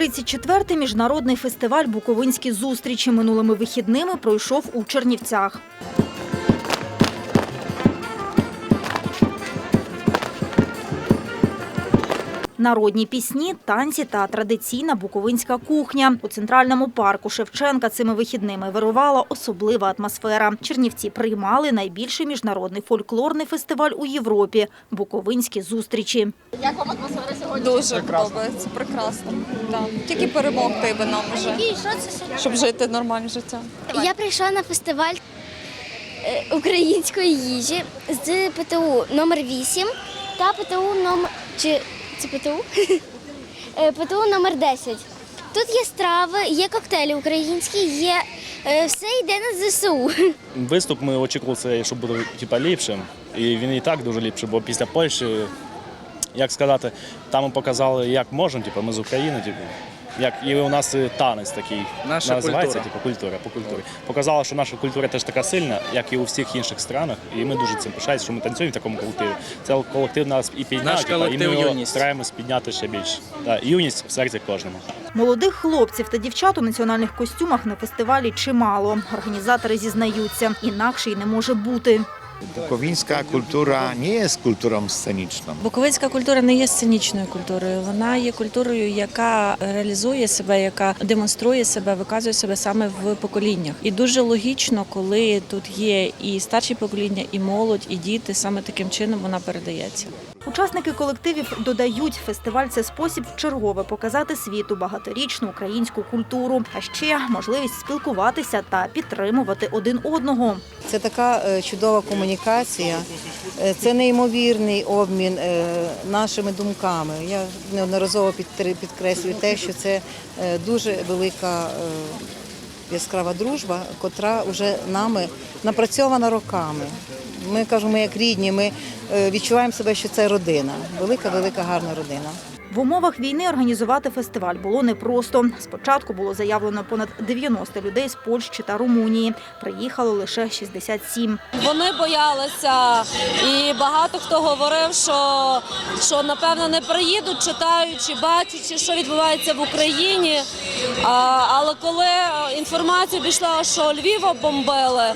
34-й міжнародний фестиваль Буковинські зустрічі минулими вихідними пройшов у Чернівцях. Народні пісні, танці та традиційна буковинська кухня. У центральному парку Шевченка цими вихідними вирувала особлива атмосфера. Чернівці приймали найбільший міжнародний фольклорний фестиваль у Європі Буковинські зустрічі. Як вам атмосфера сьогодні? Дуже подобається, прекрасно. Да. Тільки перемогти би нам вже, щоб жити нормальне життя. Я прийшла на фестиваль е, української їжі з ПТУ номер 8 та ПТУ номер чи це ПТУ? Е, ПТУ номер 10. Тут є страви, є коктейлі українські, є е, все йде на ЗСУ. Виступ ми очікували, що буде типу, ліпшим. І він і так дуже ліпший, бо після Польщі, як сказати, там ми показали, як можемо, типу, ми з України, типу. Як і у нас танець такий Наша називається, культура. типу, культура по культурі. Показала, що наша культура теж така сильна, як і у всіх інших странах. І ми дуже цим пишаємося, що ми танцюємо в такому колективі. Це колектив нас і підняв, Наш типу, і колектив ми його «Юність». стараємось підняти ще більше. Так, юність в серці кожному. Молодих хлопців та дівчат у національних костюмах на фестивалі чимало. Організатори зізнаються, інакше й не може бути. Буковинська культура не є культурą сценічною. Буковинська культура не є сценічною культурою. Вона є культурою, яка реалізує себе, яка демонструє себе, виказує себе саме в поколіннях. І дуже логічно, коли тут є і старші покоління, і молодь, і діти. Саме таким чином вона передається. Учасники колективів додають, фестиваль це спосіб вчергове показати світу багаторічну українську культуру, а ще можливість спілкуватися та підтримувати один одного. Це така е, чудова комунікація, е, це неймовірний обмін е, нашими думками. Я неодноразово підкреслюю те, що це дуже велика яскрава дружба, котра вже нами напрацьована роками. Ми кажемо, як рідні, ми е, відчуваємо себе, що це родина, велика, велика, гарна родина. В умовах війни організувати фестиваль було непросто. Спочатку було заявлено понад 90 людей з Польщі та Румунії. Приїхало лише 67. Вони боялися, і багато хто говорив, що, що напевно не приїдуть, читаючи, бачачи, що відбувається в Україні. А, але коли інформація пішла, що Львів бомбили,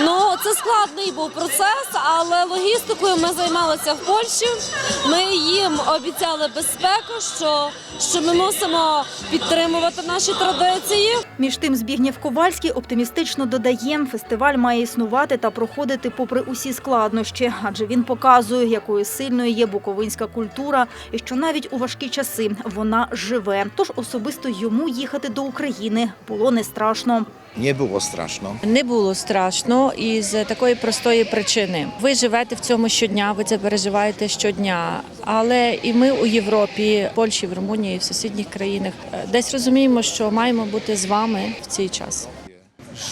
ну це складний був процес, але логістикою ми займалися в Польщі. Ми їм обіцяли безпеку, що, що ми мусимо підтримувати наші традиції. Між тим, Збігнєв Ковальський оптимістично додає, фестиваль має існувати та проходити попри усі складнощі, адже він показує, якою сильною є буковинська культура, і що навіть у важкі часи вона живе. Тож особисто йому їхати до України було не страшно. Nie było straszno. Не було страшно із такої простої причини. Ви живете в цьому щодня, ви це переживаєте щодня. Але і ми у Європі, Польщі, в Румунії, в сусідніх країнах е, десь розуміємо, що маємо бути з вами в цей час.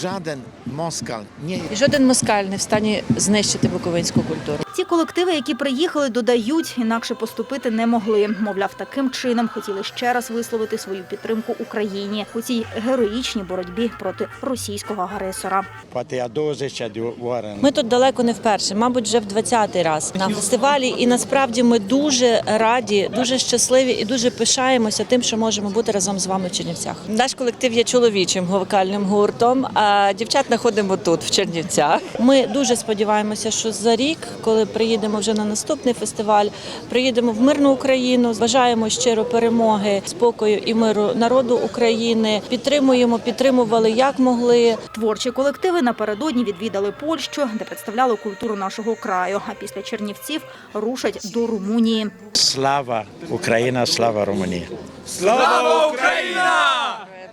Żaden Moskal nie І жоден москаль не в стані знищити буковинську культуру. Ці колективи, які приїхали, додають, інакше поступити не могли. Мовляв, таким чином хотіли ще раз висловити свою підтримку Україні у цій героїчній боротьбі проти російського агресора. Poate a 20 de oară în Ми тут далеко не вперше, мабуть, вже в 20-й раз на фестивалі. І насправді ми дуже раді, дуже щасливі і дуже пишаємося тим, що можемо бути разом з вами в Чернівцях. Наш колектив є чоловічим вокальним гуртом, а дівчат знаходимо тут, в Чернівцях. Ми дуже сподіваємося, що за рік, коли приїдемо вже на наступний фестиваль, приїдемо в мирну Україну. Бажаємо щиро перемоги, спокою і миру народу України. Підтримуємо, підтримували як могли. Творчі колективи напередодні відвідали Польщу, де представляли культуру нашого краю. А після Чернівців рушать до Румунії. Slava Ucraina, slava România.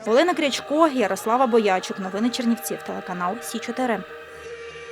Олена Крячко, Ярослава Боячук. Новини Чернівців. Телеканал Сі 4